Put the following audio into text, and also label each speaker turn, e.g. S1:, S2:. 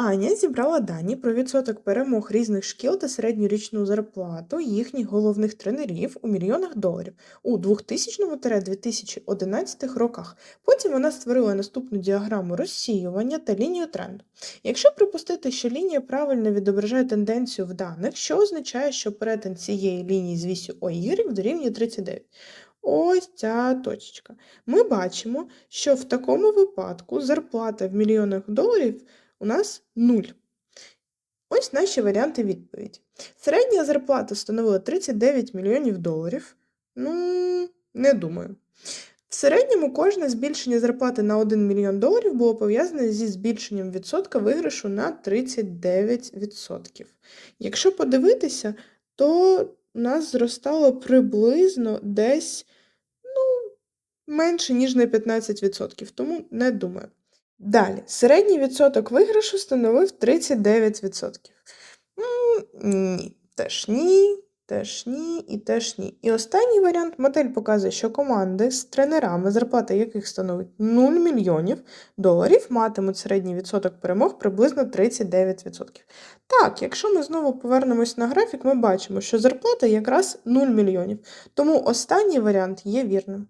S1: Аня зібрала дані про відсоток перемог різних шкіл та середньорічну зарплату їхніх головних тренерів у мільйонах доларів у 2000-2011 роках. Потім вона створила наступну діаграму розсіювання та лінію тренду. Якщо припустити, що лінія правильно відображає тенденцію в даних, що означає, що перетин цієї лінії з вісю OY дорівнює 39. Ось ця точечка. Ми бачимо, що в такому випадку зарплата в мільйонах доларів у нас 0. Ось наші варіанти відповіді. Середня зарплата становила 39 мільйонів доларів. Ну, не думаю. В середньому кожне збільшення зарплати на 1 мільйон доларів було пов'язане зі збільшенням відсотка виграшу на 39%. Якщо подивитися, то у нас зростало приблизно десь ну, менше, ніж на 15%, тому не думаю. Далі, середній відсоток виграшу становив 39%. М, Ні, теж ні, теж ні і теж ні. І останній варіант модель показує, що команди з тренерами, зарплата яких становить 0 мільйонів доларів, матимуть середній відсоток перемог приблизно 39%. Так, якщо ми знову повернемось на графік, ми бачимо, що зарплата якраз 0 мільйонів. Тому останній варіант є вірним.